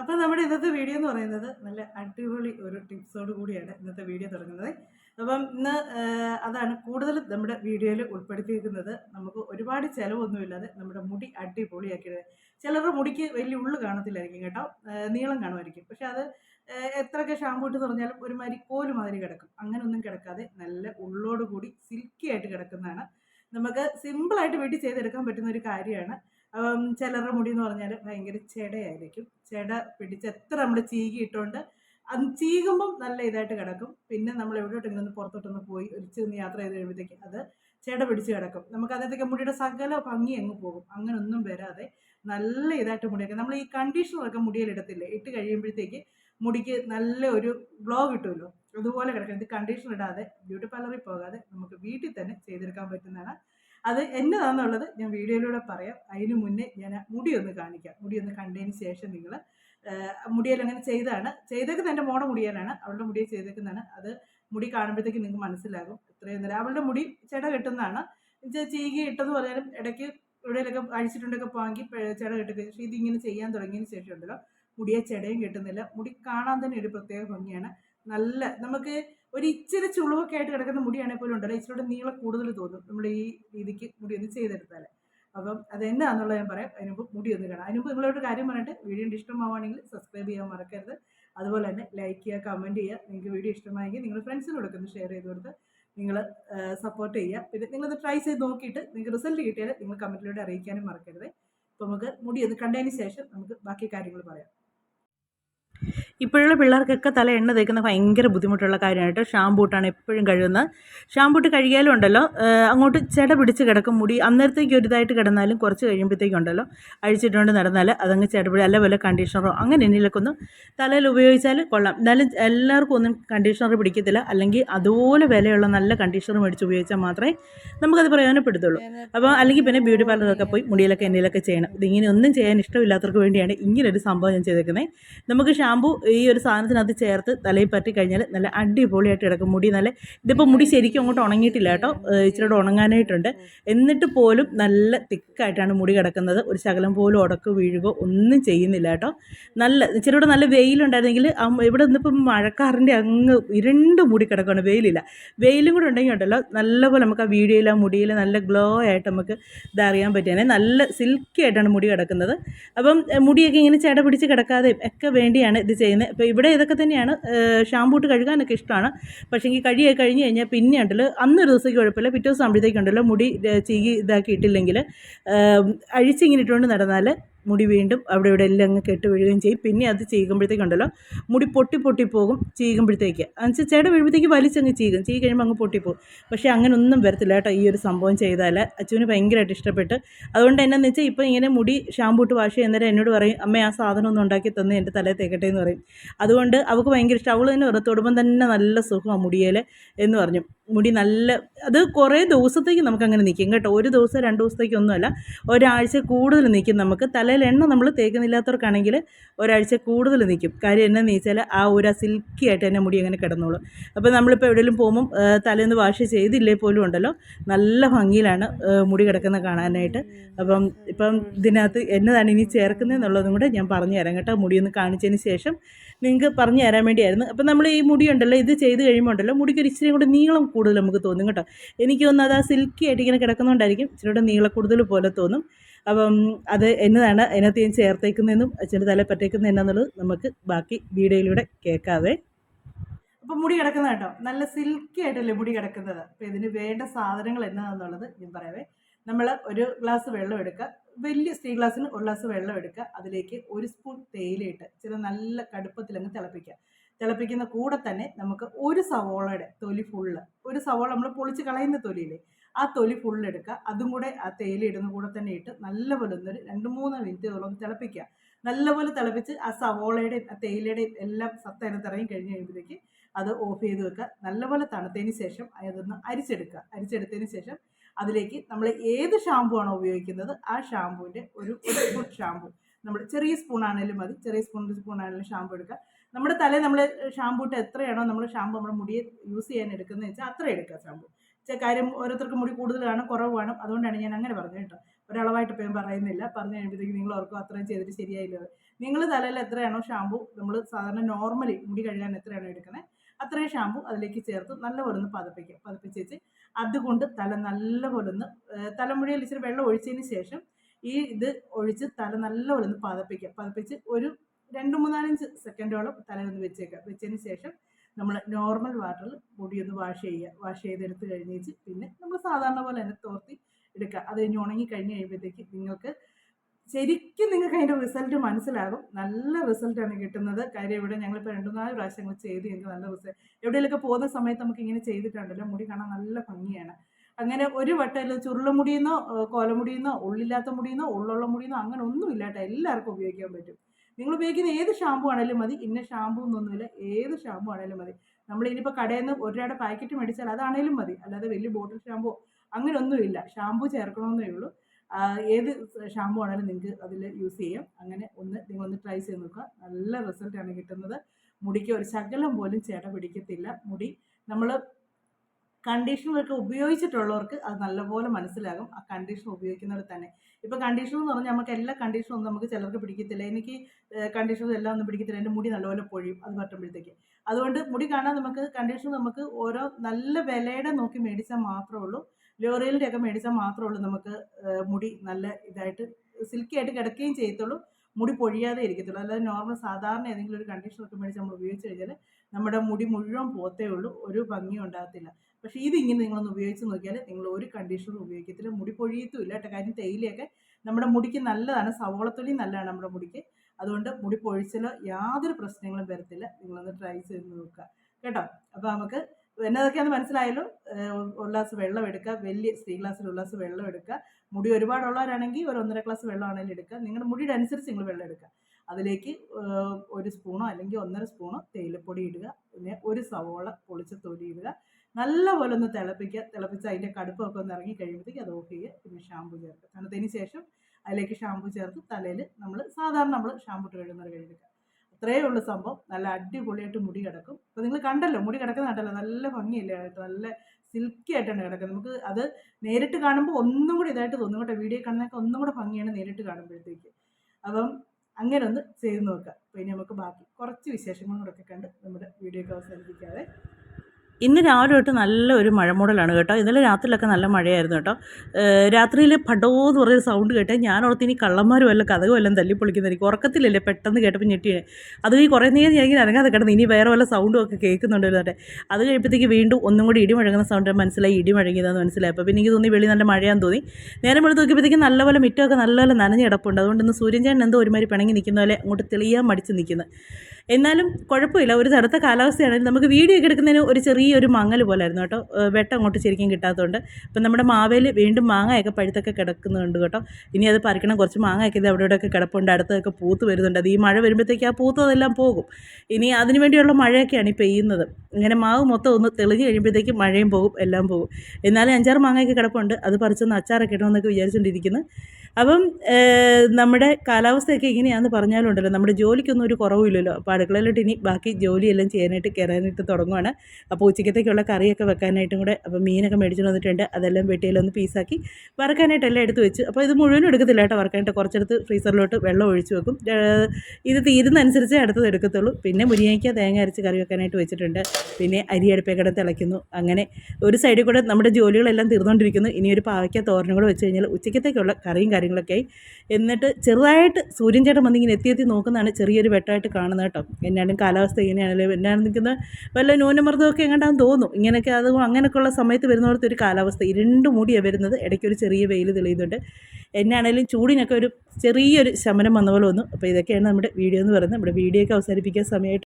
അപ്പോൾ നമ്മുടെ ഇന്നത്തെ വീഡിയോ എന്ന് പറയുന്നത് നല്ല അടിപൊളി ഒരു ടിപ്സോട് കൂടിയാണ് ഇന്നത്തെ വീഡിയോ തുടങ്ങുന്നത്. അപ്പം ഇന്ന് അതാണ് കൂടുതൽ നമ്മുടെ വീഡിയോയിൽ ഉൾപ്പെടുത്തിയിരിക്കുന്നത്. നമുക്ക് ഒരുപാട് ചിലവൊന്നുമില്ലാതെ നമ്മുടെ മുടി അടിപൊളിയാക്കിയത് ചിലരുടെ മുടിക്ക് വലിയ ഉള്ളു കാണത്തില്ലായിരിക്കും കേട്ടോ. നീളം കാണുമായിരിക്കും. പക്ഷെ അത് എത്രയൊക്കെ ഷാമ്പൂ ഇട്ട് പറഞ്ഞാലും ഒരുമാതിരി കോൽ മാതിരി കിടക്കും. അങ്ങനെയൊന്നും കിടക്കാതെ നല്ല ഉള്ളോട് കൂടി സിൽക്കി ആയിട്ട് കിടക്കുന്നതാണ്. നമുക്ക് സിമ്പിളായിട്ട് വീട്ടിൽ ചെയ്തെടുക്കാൻ പറ്റുന്ന ഒരു കാര്യമാണ്. ചിലരുടെ മുടി എന്ന് പറഞ്ഞാൽ ഭയങ്കര ചെടയായിരിക്കും. ചെട പിടിച്ച് എത്ര നമ്മൾ ചീകി ഇട്ടുകൊണ്ട് അത് ചീകുമ്പം നല്ല ഇതായിട്ട് കിടക്കും. പിന്നെ നമ്മൾ എവിടോട്ടെങ്കിലും ഒന്ന് പുറത്തോട്ടൊന്ന് പോയി ഒരു ചെന്ന് യാത്ര ചെയ്ത് കഴിയുമ്പോഴത്തേക്ക് അത് ചേട പിടിച്ച് കിടക്കും. നമുക്ക് അതിനകത്തേക്ക് മുടിയുടെ സകല ഭംഗി അങ്ങ് പോകും. അങ്ങനെ ഒന്നും വരാതെ നല്ല ഇതായിട്ട് മുടിയൊക്കെ നമ്മൾ ഈ കണ്ടീഷണറൊക്കെ മുടിയിൽ ഇടത്തില്ലേ? ഇട്ട് കഴിയുമ്പോഴത്തേക്ക് മുടിക്ക് നല്ല ഒരു ഗ്ലോ കിട്ടുമല്ലോ? അതുപോലെ കിടക്കും. ഇത് കണ്ടീഷണർ ഇടാതെ ബ്യൂട്ടി പാർലറിൽ പോകാതെ നമുക്ക് വീട്ടിൽ തന്നെ ചെയ്തെടുക്കാൻ പറ്റുന്നതാണ് അത് എന്നതാണെന്നുള്ളത് ഞാൻ വീഡിയോയിലൂടെ പറയാം. അതിന് മുന്നേ ഞാൻ മുടി ഒന്ന് കാണിക്കാം. മുടി ഒന്ന് കണ്ടതിന് ശേഷം നിങ്ങൾ മുടിയിൽ അങ്ങനെ ചെയ്താണ്. ചെയ്തേക്കുന്നത് എന്റെ മോടെ മുടിയാലാണ് അവളുടെ മുടിയെ ചെയ്തേക്കുന്നതാണ്. അത് മുടി കാണുമ്പോഴത്തേക്ക് നിങ്ങൾക്ക് മനസ്സിലാകും. ഇത്രയും നേരം അവളുടെ മുടി ചെട കെട്ടുന്നതാണ്. ചീകി ഇട്ടെന്ന് പറഞ്ഞാലും ഇടയ്ക്ക് എവിടെയെങ്കിലൊക്കെ അഴിച്ചിട്ടുണ്ടൊക്കെ പോകാമെങ്കിൽ ചെട കെട്ടുക പക്ഷേ ഇതിങ്ങനെ ചെയ്യാൻ തുടങ്ങിയതിന് ശേഷം ഉണ്ടല്ലോ മുടിയെ ചെടയും കെട്ടുന്നില്ല. മുടി കാണാൻ തന്നെ ഒരു പ്രത്യേക ഭംഗിയാണ്. നല്ല നമുക്ക് ഒരു ഇച്ചിരി ചുളുവൊക്കെ ആയിട്ട് കിടക്കുന്ന മുടിയാണെങ്കിൽ പോലും ഉണ്ടല്ലോ. ഇച്ചിരി നീളം കൂടുതൽ തോന്നും. നമ്മൾ ഈ രീതിക്ക് മുടി ഒന്ന് ചെയ്തെടുത്താൽ അപ്പം അത് എന്നാന്നുള്ളത് ഞാൻ പറയാം. അതിനുമ്പ് മുടി ഒന്ന് കാണാം. അതിനുമ്പ് നിങ്ങളോട് കാര്യം പറഞ്ഞിട്ട് വീഡിയോ ഇഷ്ടമാവുകയാണെങ്കിൽ സബ്സ്ക്രൈബ് ചെയ്യാൻ മറക്കരുത്. അതുപോലെ തന്നെ ലൈക്ക് ചെയ്യുക കമന്റ് ചെയ്യുക. നിങ്ങൾക്ക് വീഡിയോ ഇഷ്ടമായെങ്കിൽ നിങ്ങൾ ഫ്രണ്ട്സിനോടൊക്കെ ഒന്ന് ഷെയർ ചെയ്ത് കൊടുത്ത് നിങ്ങൾ സപ്പോർട്ട് ചെയ്യുക. പിന്നെ നിങ്ങളത് ട്രൈ ചെയ്ത് നോക്കിയിട്ട് നിങ്ങൾക്ക് റിസൾട്ട് കിട്ടിയാൽ നിങ്ങൾ കമന്റിലൂടെ അറിയിക്കാനും മറക്കരുത്. അപ്പോൾ നമുക്ക് മുടി ഒന്ന് കണ്ടതിന് ശേഷം നമുക്ക് ബാക്കി കാര്യങ്ങൾ പറയാം. ഇപ്പോഴുള്ള പിള്ളേർക്കൊക്കെ തല എണ്ണ തേക്കുന്ന ഭയങ്കര ബുദ്ധിമുട്ടുള്ള കാര്യമായിട്ട് ഇട്ടാണ് എപ്പോഴും കഴുകുന്നത്. ഷാമ്പൂട്ട് കഴുകിയാലും ഉണ്ടല്ലോ. അങ്ങോട്ട് ചെട പിടിച്ച് കിടക്കും. മുടി അന്നേരത്തേക്ക് ഒരുതായിട്ട് കിടന്നാലും കുറച്ച് കഴിയുമ്പോഴത്തേക്കുണ്ടല്ലോ അഴിച്ചിട്ടുകൊണ്ട് നടന്നാൽ അതങ്ങ് ചെടപിടി അല്ല വല്ല കണ്ടീഷണറോ അങ്ങനെ എന്തെങ്കിലുമൊക്കെ ഒന്ന് തലയിൽ ഉപയോഗിച്ചാൽ കൊള്ളാം. എന്നാലും എല്ലാവർക്കും ഒന്നും കണ്ടീഷണർ പിടിക്കത്തില്ല. അല്ലെങ്കിൽ അതുപോലെ വിലയുള്ള നല്ല കണ്ടീഷണർ മേടിച്ച് ഉപയോഗിച്ചാൽ മാത്രമേ നമുക്കത് പ്രയോജനപ്പെടുത്തുള്ളൂ. അപ്പോൾ അല്ലെങ്കിൽ പിന്നെ ബ്യൂട്ടി പാർലറൊക്കെ പോയി മുടിയിലൊക്കെ എന്നിലൊക്കെ ചെയ്യണം. ഇതിങ്ങനെ ഒന്നും ചെയ്യാൻ ഇഷ്ടമില്ലാത്തവർക്ക് വേണ്ടിയാണ് ഇങ്ങനൊരു സംഭവം ഞാൻ ചെയ്തേക്കുന്നത്. നമുക്ക് ഷാമ്പു ഈ ഒരു സാധനത്തിനകത്ത് ചേർത്ത് തലയിൽ പറ്റി കഴിഞ്ഞാൽ നല്ല അടിപൊളിയായിട്ട് കിടക്കും. മുടി നല്ല ഇതിപ്പോൾ മുടി ശരിക്കും അങ്ങോട്ട് ഉണങ്ങിയിട്ടില്ല കേട്ടോ. ഇച്ചിരി ഉണങ്ങാനായിട്ടുണ്ട്. എന്നിട്ട് പോലും നല്ല തിക്കായിട്ടാണ് മുടി കിടക്കുന്നത്. ഒരു ശകലം പോലും ഉടക്ക് വീഴുകയോ ഒന്നും ചെയ്യുന്നില്ല കേട്ടോ. നല്ല ഇച്ചിരി നല്ല വെയിലുണ്ടായിരുന്നെങ്കിൽ ഇവിടെ നിന്നിപ്പം മഴക്കാറിന്റെ അങ്ങ് ഇരുണ്ട് മുടി കിടക്കുകയാണ് വെയിലില്ല. വെയിലും കൂടെ ഉണ്ടെങ്കിൽ ഉണ്ടല്ലോ. നല്ലപോലെ നമുക്ക് ആ വീഡിയോയിൽ ആ മുടിയിൽ നല്ല ഗ്ലോ ആയിട്ട് നമുക്ക് ഇതറിയാൻ പറ്റിയാണ് നല്ല സിൽക്കി ആയിട്ടാണ് മുടി കിടക്കുന്നത്. അപ്പം മുടിയൊക്കെ ഇങ്ങനെ ചേട പിടിച്ച് കിടക്കാതെയും ഒക്കെ വേണ്ടിയാണ് ഇത് ചെയ്യുന്നത്. അപ്പോൾ ഇവിടെ ഇതൊക്കെ തന്നെയാണ് ഷാമ്പൂട്ട് കഴുകാനൊക്കെ ഇഷ്ടമാണ്. പക്ഷേ ഈ കഴിയൊക്കെ കഴിഞ്ഞ് കഴിഞ്ഞാൽ പിന്നെ ഉണ്ടല്ലോ അന്നൊരു ദിവസത്തേക്ക് കുഴപ്പമില്ല. പിറ്റേ ദിവസം ആകുമ്പോഴത്തേക്കുണ്ടല്ലോ മുടി ചീകി ഇതാക്കി ഇട്ടില്ലെങ്കിൽ അഴിച്ചിങ്ങനെ ഇട്ടുകൊണ്ട് നടന്നാൽ മുടി വീണ്ടും അവിടെ ഇവിടെ എല്ലാം അങ്ങ് കെട്ട് വീഴുകയും ചെയ്യും. പിന്നെ അത് ചീകുമ്പോഴത്തേക്കുണ്ടല്ലോ മുടി പൊട്ടി പൊട്ടി പോകും ചീകുമ്പോഴത്തേക്ക് എന്നുവെച്ചാൽ ചേട്ട വീഴുമ്പോഴത്തേക്ക് വലിച്ചങ്ങ് ചീകും. ചീ കഴിയുമ്പോൾ അങ്ങ് പൊട്ടിപ്പോകും പക്ഷേ അങ്ങനെ ഒന്നും വരത്തില്ല കേട്ടോ ഈ ഒരു സംഭവം ചെയ്താൽ അച്ഛന് ഭയങ്കരമായിട്ട് ഇഷ്ടപ്പെട്ട്. അതുകൊണ്ട് എന്നാന്ന് വെച്ചാൽ ഇപ്പോൾ ഇങ്ങനെ മുടി ഷാമ്പൂ ഇട്ട് വാഷ് ചെയ്യുന്നേരം എന്നോട് പറയും അമ്മ ആ സാധനം ഒന്നും ഉണ്ടാക്കി തന്നെ എന്റെ തലയിൽ തേക്കട്ടെ എന്ന് പറയും. അതുകൊണ്ട് അവൾക്ക് ഭയങ്കര ഇഷ്ടം. അവൾ തന്നെ തൊടുമ്പം തന്നെ നല്ല സുഖമാണ് മുടിയേൽ എന്ന് പറഞ്ഞു. മുടി നല്ല അത് കുറേ ദിവസത്തേക്ക് നമുക്ക് അങ്ങനെ നിൽക്കും കേട്ടോ ഒരു ദിവസം രണ്ട് ദിവസത്തേക്കൊന്നുമല്ല ഒരാഴ്ച കൂടുതൽ നിൽക്കും നമുക്ക്. തലയിൽ എണ്ണ നമ്മൾ തേക്കുന്നില്ലാത്തവർക്കാണെങ്കിൽ ഒരാഴ്ച കൂടുതൽ നിൽക്കും കാര്യം എന്നാന്ന് വെച്ചാൽ ആ ഒരു സിൽക്കി ആയിട്ട് തന്നെ മുടി അങ്ങനെ കിടന്നോളും. അപ്പോൾ നമ്മളിപ്പോൾ എവിടെയെങ്കിലും പോകുമ്പം തലേന്ന് വാഷ് ചെയ്തില്ലേ പോലും ഉണ്ടല്ലോ? നല്ല ഭംഗിയിലാണ് മുടി കിടക്കുന്നത് കാണാനായിട്ട്. അപ്പം ഇപ്പം ഇതിനകത്ത് എന്നതാണ് ഇനി ചേർക്കുന്നതെന്നുള്ളതും കൂടെ ഞാൻ പറഞ്ഞു തരാം കേട്ടോ. മുടിയൊന്ന് കാണിച്ചതിന് ശേഷം നിങ്ങൾക്ക് പറഞ്ഞു തരാൻ വേണ്ടിയായിരുന്നു. അപ്പം നമ്മൾ ഈ മുടി ഉണ്ടല്ലോ ഇത് ചെയ്ത് കഴിയുമ്പോൾ ഉണ്ടല്ലോ മുടിക്ക് ഒരു ഇച്ചിരി കൂടെ നീളം കൂടുതൽ നമുക്ക് തോന്നും കേട്ടോ. എനിക്ക് തോന്നുന്നു അത് ആ സിൽക്കി ആയിട്ട് ഇങ്ങനെ കിടക്കുന്നതുകൊണ്ടായിരിക്കും ഇച്ചിരി കൂടെ നീളം കൂടുതൽ പോലെ തോന്നും. അപ്പം അത് എന്നതാണ് അതിനകത്ത് ഞാൻ ചേർത്തേക്കുന്നതെന്നും അച്ഛന്റെ തല പറ്റേക്കുന്നത് എന്നാന്നുള്ളത് നമുക്ക് ബാക്കി വീഡിയോയിലൂടെ കേൾക്കാവേ. അപ്പം മുടി കിടക്കുന്ന കേട്ടോ നല്ല സിൽക്കി ആയിട്ടല്ലേ മുടി കിടക്കുന്നത്. അപ്പം ഇതിന് വേണ്ട സാധനങ്ങൾ എന്നാണെന്നുള്ളത് ഞാൻ പറയാവേ. നമ്മൾ ഒരു ഗ്ലാസ് വെള്ളം എടുക്കുക. വലിയ സ്റ്റീ ഗ്ലാസ്സിന് ഒരു ഗ്ലാസ് വെള്ളം എടുക്കുക. അതിലേക്ക് ഒരു സ്പൂൺ തേയിലയിട്ട് ചില നല്ല കടുപ്പത്തിൽ അങ്ങ് തിളപ്പിക്കുക. തിളപ്പിക്കുന്ന കൂടെ തന്നെ നമുക്ക് ഒരു സവോളയുടെ തൊലി ഫുള്ള് ഒരു സവോള നമ്മൾ പൊളിച്ച് കളയുന്ന തൊലിയില്ലേ? ആ തൊലി ഫുള്ള് എടുക്കുക. അതും കൂടെ ആ തേയില ഇടുന്ന കൂടെ തന്നെ ഇട്ട് നല്ലപോലെ ഒന്നൊരു രണ്ട് മൂന്ന് മിനിറ്റോളം തിളപ്പിക്കുക. നല്ലപോലെ തിളപ്പിച്ച് ആ സവോളയുടെയും ആ തേയിലയുടെയും എല്ലാം സത്ത് അതിനകത്ത് ഇറങ്ങി കഴിഞ്ഞ് കഴിയുമ്പോഴത്തേക്ക് അത് ഓഫ് ചെയ്ത് വെക്കുക. നല്ലപോലെ തണുത്തതിന് ശേഷം അതൊന്ന് അരിച്ചെടുക്കുക. അരിച്ചെടുത്തതിന് ശേഷം അതിലേക്ക് നമ്മൾ ഏത് ഷാമ്പു ആണോ ഉപയോഗിക്കുന്നത് ആ ഷാമ്പുവിന്റെ ഒരു ഒരു സ്പൂൺ ഷാമ്പു നമ്മൾ ചെറിയ സ്പൂൺ ആണെങ്കിലും മതി ചെറിയ സ്പൂൺ സ്പൂൺ ആണെങ്കിലും ഷാമ്പു എടുക്കുക. നമ്മുടെ തലയിൽ നമ്മൾ ഷാമ്പു ഇട്ട് എത്രയാണോ നമ്മൾ ഷാമ്പു നമ്മുടെ മുടിയെ യൂസ് ചെയ്യാൻ എടുക്കുന്നത് വെച്ചാൽ അത്ര എടുക്കുക ഷാമ്പു കാര്യം ഓരോരുത്തർക്കും മുടി കൂടുതലാണ് കുറവാണ് അതുകൊണ്ടാണ് ഞാൻ അങ്ങനെ പറഞ്ഞത് കേട്ടോ. ഒരളവായിട്ട് ഇപ്പം പറയുന്നില്ല. പറഞ്ഞു കഴിയുമ്പോഴത്തേക്ക് നിങ്ങൾ ഓർക്കും അത്രയും ചെയ്തിട്ട് ശരിയായില്ല നിങ്ങൾ തലയിൽ എത്രയാണോ ഷാമ്പു നമ്മൾ സാധാരണ നോർമലി മുടി കഴുകാൻ എത്രയാണോ എടുക്കുന്നത് അത്രയും ഷാമ്പു അതിലേക്ക് ചേർത്ത് നല്ലപോലെ ഒന്ന് പതപ്പിക്കുക. പതപ്പിച്ച് വെച്ച് അതുകൊണ്ട് തല നല്ലപോലെ ഒന്ന് തലമുഴിയിൽ ഇച്ചിരി വെള്ളം ഒഴിച്ചതിന് ശേഷം ഈ ഇത് ഒഴിച്ച് തല നല്ലപോലെ ഒന്ന് പതപ്പിക്കുക. പതപ്പിച്ച് ഒരു രണ്ട് മൂന്നാലഞ്ച് സെക്കൻഡോളം തലയൊന്ന് വെച്ചേക്കുക. വെച്ചതിന് ശേഷം നമ്മൾ നോർമൽ വാട്ടറിൽ മുടി ഒന്ന് വാഷ് ചെയ്യുക. വാഷ് ചെയ്തെടുത്ത് കഴിഞ്ഞേച്ച് പിന്നെ നമ്മൾ സാധാരണ പോലെ തന്നെ തോർത്തി എടുക്കുക. അത് കഴിഞ്ഞ് ഉണങ്ങി കഴിഞ്ഞ് കഴിയുമ്പോഴത്തേക്ക് നിങ്ങൾക്ക് ശരിക്കും നിങ്ങൾക്ക് അതിന്റെ റിസൾട്ട് മനസ്സിലാകും. നല്ല റിസൾട്ടാണ് കിട്ടുന്നത്. കാര്യം ഇവിടെ ഞങ്ങളിപ്പോൾ രണ്ടു നാല് പ്രാവശ്യങ്ങൾ ചെയ്ത് ഞങ്ങൾക്ക് നല്ല റിസൾട്ട് എവിടെയെങ്കിലൊക്കെ പോകുന്ന സമയത്ത് നമുക്ക് ഇങ്ങനെ ചെയ്തിട്ടുണ്ടല്ലോ. മുടി കാണാൻ നല്ല ഭംഗിയാണ്. അങ്ങനെ ഒരു വട്ടം ചുരുളമുടിയെന്നോ കോലമുടിയെന്നോ ഉള്ളില്ലാത്ത മുടിയെന്നോ ഉള്ളുള്ള മുടിയെന്നോ അങ്ങനെ ഒന്നും ഇല്ലാട്ടോ എല്ലാവർക്കും ഉപയോഗിക്കാൻ പറ്റും. നിങ്ങൾ ഉപയോഗിക്കുന്ന ഏത് ഷാമ്പു ആണെങ്കിലും മതി. ഇന്ന ഷാമ്പു എന്നൊന്നുമില്ല ഏത് ഷാമ്പു ആണെങ്കിലും മതി. നമ്മൾ ഇനിയിപ്പോൾ കടയിൽ നിന്ന് ഒരാടെ പാക്കറ്റ് മേടിച്ചാൽ അതാണേലും മതി. അല്ലാതെ വലിയ ബോട്ടിൽ ഷാമ്പു അങ്ങനെ ഒന്നുമില്ല ഷാമ്പു ചേർക്കണമെന്നേ ഉള്ളൂ. ഏത് ഷാമ്പു ആണെങ്കിലും നിങ്ങൾക്ക് അതിൽ യൂസ് ചെയ്യാം. അങ്ങനെ ഒന്ന് നിങ്ങൾ ഒന്ന് ട്രൈ ചെയ്ത് നോക്കുക. നല്ല റിസൾട്ടാണ് കിട്ടുന്നത്. മുടിക്ക് ഒരു ശകലം പോലും ചേട്ട പിടിക്കത്തില്ല. മുടി നമ്മൾ കണ്ടീഷണറൊക്കെ ഉപയോഗിച്ചിട്ടുള്ളവർക്ക് അത് നല്ലപോലെ മനസ്സിലാകും. ആ കണ്ടീഷണർ ഉപയോഗിക്കുന്നവർ തന്നെ. ഇപ്പോൾ കണ്ടീഷണർ എന്ന് പറഞ്ഞാൽ നമുക്ക് എല്ലാ കണ്ടീഷണറും നമുക്ക് ചിലർക്ക് പിടിക്കത്തില്ല. എനിക്ക് കണ്ടീഷണർ എല്ലാം ഒന്നും പിടിക്കത്തില്ല. എന്റെ മുടി നല്ലപോലെ പൊഴിയും. അത് പറ്റുമ്പോഴത്തേക്ക്. അതുകൊണ്ട് മുടി കാണാൻ നമുക്ക് കണ്ടീഷണർ നമുക്ക് ഓരോ നല്ല വിലയുടെ നോക്കി മേടിച്ചാൽ മാത്രമേ ഉള്ളൂ. ലോറിയലിന്റെ ഒക്കെ മേടിച്ചാൽ മാത്രമേ ഉള്ളൂ നമുക്ക് മുടി നല്ല ഇതായിട്ട് സിൽക്കി ആയിട്ട് കിടക്കുകയും ചെയ്യത്തുള്ളൂ. മുടി പൊഴിയാതെ ഇരിക്കത്തുള്ളൂ. അല്ലാതെ നോർമൽ സാധാരണ ഏതെങ്കിലും ഒരു കണ്ടീഷണറൊക്കെ മേടിച്ച് നമ്മൾ ഉപയോഗിച്ച് കഴിഞ്ഞാൽ നമ്മുടെ മുടി മുഴുവൻ പോത്തേ ഉള്ളൂ. ഒരു ഭംഗിയും ഉണ്ടാകത്തില്ല. പക്ഷേ ഇതിങ്ങനെ നിങ്ങളൊന്ന് ഉപയോഗിച്ച് നോക്കിയാൽ നിങ്ങൾ ഒരു കണ്ടീഷണർ ഉപയോഗിക്കത്തില്ല. മുടി പൊഴിയത്തുമില്ല കേട്ടോ. കാര്യം തേയിലയൊക്കെ നമ്മുടെ മുടിക്ക് നല്ലതാണ്. സവോളത്തൊലി നല്ലതാണ് നമ്മുടെ മുടിക്ക്. അതുകൊണ്ട് മുടി പൊഴിച്ചാലോ യാതൊരു പ്രശ്നങ്ങളും വരത്തില്ല. നിങ്ങളൊന്ന് ട്രൈ ചെയ്ത് നോക്കുക. കേട്ടോ? അപ്പോൾ നമുക്ക് എന്നതൊക്കെയാണെന്ന് മനസ്സിലായാലും ഒരു ഗ്ലാസ് വെള്ളം എടുക്കുക. വലിയ സ്റ്റീൽ ഗ്ലാസ്സിൽ ഒരു ഗ്ലാസ് വെള്ളം എടുക്കുക. മുടി ഒരുപാടുള്ളവരാണെങ്കിൽ ഒരു ഒന്നര ഗ്ലാസ് വെള്ളം ആണെങ്കിലും എടുക്കുക. നിങ്ങളുടെ മുടിയുടെ അനുസരിച്ച് നിങ്ങൾ വെള്ളം എടുക്കുക. അതിലേക്ക് ഒരു സ്പൂണോ അല്ലെങ്കിൽ ഒന്നര സ്പൂണോ തേയിലപ്പൊടി ഇടുക. പിന്നെ ഒരു സവോള പൊളിച്ച തൊലി ഇടുക. നല്ലപോലെ ഒന്ന് തിളപ്പിക്കുക. തിളപ്പിച്ച് അതിന്റെ കടുപ്പൊക്കെ ഒന്ന് ഇറങ്ങി കഴിയുമ്പോഴത്തേക്ക് അത് ഓഫ് ചെയ്യുക. പിന്നെ ഷാമ്പു ചേർക്കുക. തണുത്തതിന് ശേഷം അതിലേക്ക് ഷാമ്പു ചേർത്ത് തലയിൽ നമ്മൾ സാധാരണ നമ്മൾ ഷാമ്പു ഇട്ട് കഴിയുന്നവർ കഴുകുക അത്രയേ ഉള്ളൂ സംഭവം. നല്ല അടിപൊളിയായിട്ട് മുടി കിടക്കും. അപ്പോൾ നിങ്ങൾ കണ്ടല്ലോ മുടി കിടക്കുന്ന കണ്ടല്ലോ നല്ല ഭംഗിയല്ലേ? നല്ല സിൽക്കി ആയിട്ടാണ് കിടക്കുന്നത്. നമുക്ക് അത് നേരിട്ട് കാണുമ്പോൾ ഒന്നും കൂടി ഇതായിട്ട് തോന്നും കേട്ടോ. വീഡിയോ കാണുന്നതൊക്കെ ഒന്നും കൂടെ ഭംഗിയാണ് നേരിട്ട് കാണുമ്പോഴത്തേക്ക്. അപ്പം അങ്ങനെ ഒന്ന് ചെയ്ത് നോക്കാം. അപ്പോൾ ഇനി നമുക്ക് ബാക്കി കുറച്ച് വിശേഷങ്ങളും കൂടെ ഒക്കെ കണ്ട് നമ്മുടെ വീഡിയോ ഒക്കെ അവസാനിപ്പിക്കാതെ ഇന്ന് രാവിലെ തൊട്ട് നല്ല ഒരു മഴമൂടലാണ് കേട്ടോ. ഇന്നലെ രാത്രിയിലൊക്കെ നല്ല മഴയായിരുന്നു കേട്ടോ. രാത്രിയിൽ പടോ എന്ന് പറയുന്ന സൗണ്ട് കേട്ടേ ഞാൻ ഓർത്ത് ഇനി കള്ളന്മാരും വല്ല കഥകും എല്ലാം തല്ലിപ്പൊളിക്കുന്ന എനിക്ക് ഉറക്കത്തിലല്ലേ. പെട്ടെന്ന് കേട്ടപ്പോൾ ഞെട്ടിയാണ് അത് ഈ കുറേ നേരം ഞാൻ ഇങ്ങനെ അനങ്ങാതെ കിടന്നു ഇനി വേറെ വല്ല സൗണ്ടും ഒക്കെ കേൾക്കുന്നുണ്ട് എന്നിട്ട് അത് കഴിയുമ്പോഴത്തേക്ക് വീണ്ടും ഒന്നും കൂടി ഇടി മുഴങ്ങുന്ന സൗണ്ട് മനസ്സിലായി. ഇടി മുഴങ്ങിയതെന്ന് മനസ്സിലായി. അപ്പോൾ പിന്നെ എനിക്ക് തോന്നി വെളി നല്ല മഴയാന്ന് തോന്നി. നേരം വെളുത്ത് നോക്കിയപ്പോഴത്തേക്ക് നല്ലപോലെ മിറ്റമൊക്കെ നല്ലപോലെ നനഞ്ഞിടപ്പുണ്ട് അതുകൊണ്ട് ഇന്ന് സൂര്യൻ ചേട്ടൻ എന്തോ ഒരുമാതിരി പിണങ്ങി നിൽക്കുന്ന പോലെ അങ്ങോട്ട് തെളിയാൻ മടിച്ച് നിൽക്കുന്നത് എന്നാലും കുഴപ്പമില്ല. ഒരു തണുത്ത കാലാവസ്ഥയാണെങ്കിൽ നമുക്ക് വീഡിയോ ഒക്കെ എടുക്കുന്നതിന് ഒരു ചെറിയൊരു മങ്ങൽ പോലായിരുന്നു കേട്ടോ. വെട്ടം അങ്ങോട്ട് ശരിക്കും കിട്ടാത്തതുകൊണ്ട്. ഇപ്പം നമ്മുടെ മാവേൽ വീണ്ടും മാങ്ങയൊക്കെ പഴുത്തൊക്കെ കിടക്കുന്നുണ്ട് കേട്ടോ. ഇനി അത് പറിക്കണം. കുറച്ച് മാങ്ങയൊക്കെ ഇത് അവിടെ ഇവിടെയൊക്കെ കിടപ്പുണ്ട്. അടുത്തൊക്കെ പൂത്ത് വരുന്നുണ്ട്. അത് ഈ മഴ വരുമ്പോഴത്തേക്ക് ആ പൂത്തതെല്ലാം പോകും. ഇനി അതിന് വേണ്ടിയുള്ള മഴയൊക്കെയാണ് ഈ പെയ്യുന്നത്. ഇങ്ങനെ മാവ് മൊത്തം ഒന്ന് തെളിഞ്ഞ് കഴിയുമ്പോഴത്തേക്ക് മഴയും പോകും. എല്ലാം പോകും. എന്നാലും അഞ്ചാറ് മാങ്ങയൊക്കെ കിടപ്പുണ്ട്. അത് പറിച്ചൊന്ന് അച്ചാറൊക്കെ ഇടണമെന്നൊക്കെ വിചാരിച്ചുകൊണ്ടിരിക്കുന്നു അപ്പം നമ്മുടെ കാലാവസ്ഥയൊക്കെ ഇങ്ങനെയാണെന്ന് പറഞ്ഞാലുണ്ടല്ലോ നമ്മുടെ ജോലിക്കൊന്നും ഒരു കുറവുമില്ലല്ലോ അപ്പോൾ അടുക്കളയിലോട്ട് ഇനി ബാക്കി ജോലിയെല്ലാം ചെയ്യാനായിട്ട് കയറാനായിട്ട് തുടങ്ങുവാണ്. അപ്പോൾ ഉച്ചക്കത്തേക്കുള്ള കറിയൊക്കെ വെക്കാനായിട്ടും കൂടെ അപ്പോൾ മീനൊക്കെ മേടിച്ചു വന്നിട്ടുണ്ട്. അതെല്ലാം വെട്ടിയിലൊന്ന് പീസാക്കി വറക്കാനായിട്ടെല്ലാം എടുത്ത് വെച്ചു. അപ്പോൾ ഇത് മുഴുവനും എടുക്കത്തില്ല കേട്ടോ വറക്കാനായിട്ട്. കുറച്ചെടുത്ത് ഫ്രീസറിലോട്ട് വെള്ളം ഒഴിച്ച് വെക്കും. ഇത് തീരുന്നതനുസരിച്ച് അടുത്തത് എടുക്കത്തുള്ളൂ. പിന്നെ മുരിങ്ങയ്ക്ക തേങ്ങ അരച്ച് കറി വെക്കാനായിട്ട് വെച്ചിട്ടുണ്ട്. പിന്നെ അരി അടുപ്പേ കൂടെ തിളയ്ക്കുന്നു. അങ്ങനെ ഒരു സൈഡിൽ കൂടെ നമ്മുടെ ജോലികളെല്ലാം തീർന്നുകൊണ്ടിരിക്കുന്നു ഇനി ഒരു പാവയ്ക്ക തോരനും കൂടെ വെച്ച് കഴിഞ്ഞാൽ ഉച്ചക്കത്തേക്കുള്ള കറിയും കാര്യങ്ങളൊക്കെ ആയി എന്നിട്ട് ചെറുതായിട്ട് സൂര്യൻ ചേട്ടൻ വന്നിങ്ങനെ എത്തി എത്തി നോക്കുന്നതാണ് ചെറിയൊരു വെട്ടമായിട്ട് കാണുന്നത് കേട്ടോ. എന്നാലും കാലാവസ്ഥ ഇങ്ങനെയാണല്ലോ. എന്നാണ് നിൽക്കുന്ന വല്ല ന്യൂനമർദ്ദമൊക്കെ എങ്ങാണ്ടാന്ന് തോന്നും ഇങ്ങനെയൊക്കെ അത് അങ്ങനെയൊക്കെയുള്ള സമയത്ത് വരുന്നവർക്ക് ഒരു കാലാവസ്ഥ. ഇരുണ്ട് മൂടിയാണ് വരുന്നത്. ഇടയ്ക്കൊരു ചെറിയ വെയിൽ തെളിയുന്നുണ്ട്. എന്നാണേലും ചൂടിനൊക്കെ ഒരു ചെറിയൊരു ശമനം വന്ന പോലെ വന്നു. അപ്പോൾ ഇതൊക്കെയാണ് നമ്മുടെ വീഡിയോ എന്ന് പറയുന്നത്. നമ്മുടെ വീഡിയോ ഒക്കെ അവസാനിപ്പിക്കാൻ സമയമായിട്ട്